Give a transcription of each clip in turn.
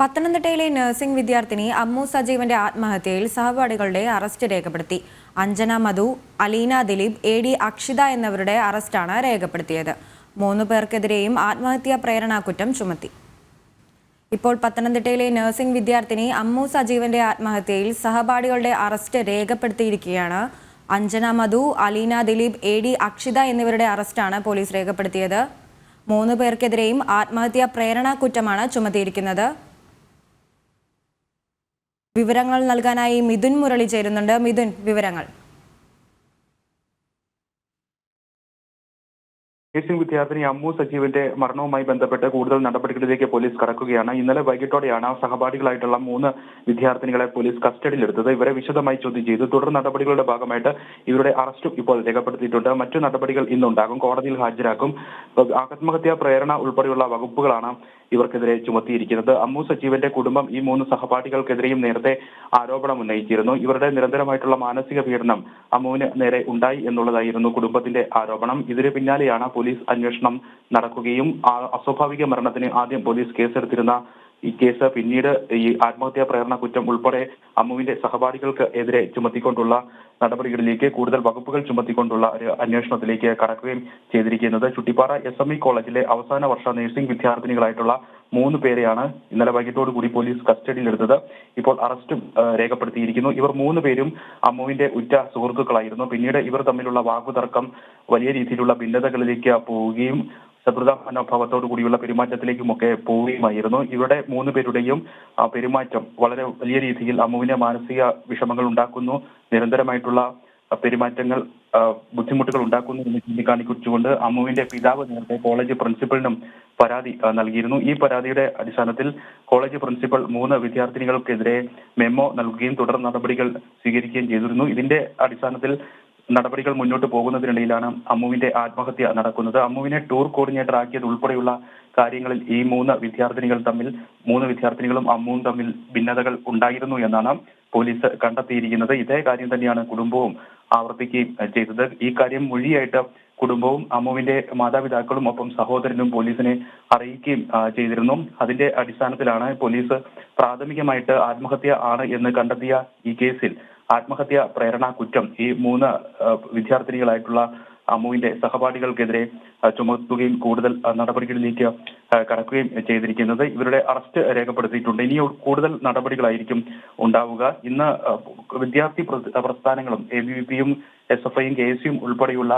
പത്തനംതിട്ടയിലെ നഴ്സിംഗ് വിദ്യാർത്ഥിനി അമ്മു സജീവന്റെ ആത്മഹത്യയിൽ സഹപാഠികളുടെ അറസ്റ്റ് രേഖപ്പെടുത്തി. അഞ്ജന മധു അലീന ദിലീപ് എ ഡി അക്ഷിത എന്നിവരുടെ അറസ്റ്റാണ് രേഖപ്പെടുത്തിയത്. മൂന്നു പേർക്കെതിരെയും ആത്മഹത്യാ പ്രേരണാകുറ്റം ചുമത്തി. ഇപ്പോൾ പത്തനംതിട്ടയിലെ നഴ്സിംഗ് വിദ്യാർത്ഥിനി അമ്മു സജീവന്റെ ആത്മഹത്യയിൽ സഹപാഠികളുടെ അറസ്റ്റ് രേഖപ്പെടുത്തിയിരിക്കുകയാണ്. അഞ്ജന മധു അലീന ദിലീപ് എ ഡി അക്ഷിത എന്നിവരുടെ അറസ്റ്റാണ് പോലീസ് രേഖപ്പെടുത്തിയത്. മൂന്ന് പേർക്കെതിരെയും ആത്മഹത്യാ പ്രേരണാ കുറ്റമാണ് ചുമത്തിയിരിക്കുന്നത്. വിവരങ്ങൾ നൽകാനായി മിഥുൻ മുരളി ചേരുന്നുണ്ട്. മിഥുൻ വിവരങ്ങൾ. നഴ്സിംഗ് വിദ്യാർത്ഥിനി അമ്മു സജീവിന്റെ മരണവുമായി ബന്ധപ്പെട്ട് കൂടുതൽ നടപടികളിലേക്ക് പോലീസ് കടക്കുകയാണ്. ഇന്നലെ വൈകിട്ടോടെയാണ് സഹപാഠികളായിട്ടുള്ള മൂന്ന് വിദ്യാർത്ഥിനികളെ പോലീസ് കസ്റ്റഡിയിലെടുത്തത്. ഇവരെ വിശദമായി ചോദ്യം ചെയ്തു. തുടർ നടപടികളുടെ ഭാഗമായിട്ട് ഇവരുടെ അറസ്റ്റും ഇപ്പോൾ രേഖപ്പെടുത്തിയിട്ടുണ്ട്. മറ്റു നടപടികൾ ഇന്നുണ്ടാകും. കോടതിയിൽ ഹാജരാക്കും ആത്മഹത്യാ പ്രേരണ ഉൾപ്പെടെയുള്ള വകുപ്പുകളാണ് ഇവർക്കെതിരെ ചുമത്തിയിരിക്കുന്നത്. അമ്മു സജീവന്റെ കുടുംബം ഈ മൂന്ന് സഹപാഠികൾക്കെതിരെയും നേരത്തെ ആരോപണം ഉന്നയിച്ചിരുന്നു. ഇവരുടെ നിരന്തരമായിട്ടുള്ള മാനസിക പീഡനം അമ്മുവിന് നേരെ ഉണ്ടായി എന്നുള്ളതായിരുന്നു കുടുംബത്തിന്റെ ആരോപണം. ഇതിന് പിന്നാലെയാണ് പോലീസ് അന്വേഷണം നടക്കുകയും അസ്വാഭാവിക മരണത്തിന് ആദ്യം പോലീസ് കേസെടുത്തിരുന്ന ഈ കേസ് പിന്നീട് ഈ ആത്മഹത്യാ പ്രേരണ കുറ്റം ഉൾപ്പെടെ അമ്മുവിന്റെ സഹപാഠികൾക്ക് എതിരെ ചുമത്തിക്കൊണ്ടുള്ള നടപടികളിലേക്ക് കൂടുതൽ വകുപ്പുകൾ ചുമത്തിക്കൊണ്ടുള്ള ഒരു അന്വേഷണത്തിലേക്ക് കടക്കുകയും ചെയ്തിരിക്കുന്നത് ചുട്ടിപ്പാറ എസ് എം ഇ കോളേജിലെ അവസാന വർഷ നഴ്സിംഗ് വിദ്യാർത്ഥിനികളായിട്ടുള്ള മൂന്ന് പേരെയാണ് ഇന്നലെ വൈകിട്ടോട് കൂടി പോലീസ് കസ്റ്റഡിയിലെടുത്തത്. ഇപ്പോൾ അറസ്റ്റും രേഖപ്പെടുത്തിയിരിക്കുന്നു. ഇവർ മൂന്ന് പേരും അമ്മുവിന്റെ ഉറ്റ സുഹൃത്തുക്കളായിരുന്നു. പിന്നീട് ഇവർ തമ്മിലുള്ള വാക്കുതർക്കം വലിയ രീതിയിലുള്ള ഭിന്നതകളിലേക്ക് പോവുകയും ശത്രുതാ മനോഭാവത്തോടു കൂടിയുള്ള പെരുമാറ്റത്തിലേക്കുമൊക്കെ പോവുകയുമായിരുന്നു. ഇവരുടെ മൂന്ന് പേരുടെയും പെരുമാറ്റം വളരെ വലിയ രീതിയിൽ അമ്മുവിന്റെ മാനസിക വിഷമങ്ങൾ ഉണ്ടാക്കുന്നു. നിരന്തരമായിട്ടുള്ള പെരുമാറ്റങ്ങൾ ബുദ്ധിമുട്ടുകൾ ഉണ്ടാക്കുന്നു എന്ന് ചൂണ്ടിക്കാണിച്ചുകൊണ്ട് അമ്മുവിന്റെ പിതാവ് നേരത്തെ കോളേജ് പ്രിൻസിപ്പലിനും പരാതി നൽകിയിരുന്നു. ഈ പരാതിയുടെ അടിസ്ഥാനത്തിൽ കോളേജ് പ്രിൻസിപ്പൽ മൂന്ന് വിദ്യാർത്ഥിനികൾക്കെതിരെ മെമ്മോ നൽകുകയും തുടർ നടപടികൾ സ്വീകരിക്കുകയും ചെയ്തിരുന്നു. ഇതിന്റെ അടിസ്ഥാനത്തിൽ നടപടികൾ മുന്നോട്ട് പോകുന്നതിനിടയിലാണ് അമ്മുവിന്റെ ആത്മഹത്യ നടക്കുന്നത്. അമ്മുവിനെ ടൂർ കോർഡിനേറ്റർ ആക്കിയത് ഉൾപ്പെടെയുള്ള കാര്യങ്ങളിൽ ഈ മൂന്ന് വിദ്യാർത്ഥിനികൾ തമ്മിൽ മൂന്ന് വിദ്യാർത്ഥിനികളും അമ്മുവും തമ്മിൽ ഭിന്നതകൾ ഉണ്ടായിരുന്നു എന്നാണ് പോലീസ് കണ്ടെത്തിയിരിക്കുന്നത്. ഇതേ കാര്യം തന്നെയാണ് കുടുംബവും ആവർത്തിക്കുകയും ചെയ്തത്. ഈ കാര്യം മൊഴിയായിട്ട് കുടുംബവും അമ്മുവിന്റെ മാതാപിതാക്കളും ഒപ്പം സഹോദരനും പോലീസിനെ അറിയിക്കുകയും ചെയ്തിരുന്നു. അതിന്റെ അടിസ്ഥാനത്തിലാണ് പോലീസ് പ്രാഥമികമായിട്ട് ആത്മഹത്യ ആണ് എന്ന് കണ്ടെത്തിയ ഈ കേസിൽ ആത്മഹത്യ പ്രേരണ കുറ്റം ഈ മൂന്ന് വിദ്യാർത്ഥിനികളായിട്ടുള്ള അമ്മുവിന്റെ സഹപാഠികൾക്കെതിരെ ചുമത്തുകയും കൂടുതൽ നടപടികളിലേക്ക് കടക്കുകയും ചെയ്തിരിക്കുന്നത് ഇവരുടെ അറസ്റ്റ് രേഖപ്പെടുത്തിയിട്ടുണ്ട്. ഇനി കൂടുതൽ നടപടികളായിരിക്കും ഉണ്ടാവുക. ഇന്ന് വിദ്യാർത്ഥി പ്രസ്ഥാനങ്ങളും എ ബി വി പിയും എസ് എഫ് ഐയും കെ എസ് യും ഉൾപ്പെടെയുള്ള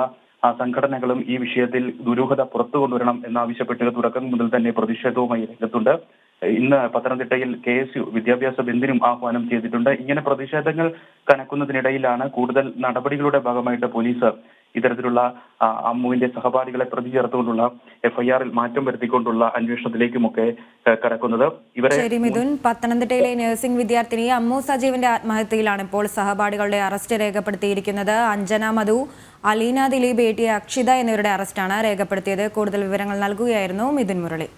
സംഘടനകളും ഈ വിഷയത്തിൽ ദുരൂഹത പുറത്തു കൊണ്ടുവരണം എന്നാവശ്യപ്പെട്ട് തുടക്കം മുതൽ തന്നെ പ്രതിഷേധവുമായി രംഗത്തുണ്ട്. ഇന്ന് പത്തനംതിട്ടയിൽ കെ എസ് യു വിദ്യാഭ്യാസ ബന്ദിനും ആഹ്വാനം ചെയ്തിട്ടുണ്ട്. ഇങ്ങനെ പ്രതിഷേധങ്ങൾ കനക്കുന്നതിനിടയിലാണ് കൂടുതൽ നടപടികളുടെ ഭാഗമായിട്ട് പോലീസ് ഇത്തരത്തിലുള്ള അമ്മുവിന്റെ സഹപാഠികളെ പ്രതി ചേർത്തുകൊണ്ടുള്ള എഫ്ഐആറിൽ മാറ്റം വരുത്തിക്കൊണ്ടുള്ള അന്വേഷണത്തിലേക്കുമൊക്കെ കടക്കുന്നത്. ഇവരെ ശരി മിഥുൻ. പത്തനംതിട്ടയിലെ നഴ്സിംഗ് വിദ്യാർത്ഥിനി അമ്മു സജീവിന്റെ ആത്മഹത്യയിലാണ് ഇപ്പോൾ സഹപാഠികളുടെ അറസ്റ്റ് രേഖപ്പെടുത്തിയിരിക്കുന്നത്. അഞ്ജന മധു അലീന ദിലീപ് എ ടി അക്ഷിത എന്നിവരുടെ അറസ്റ്റാണ് രേഖപ്പെടുത്തിയത്. കൂടുതൽ വിവരങ്ങൾ നൽകുകയായിരുന്നു മിഥുൻ മുരളി.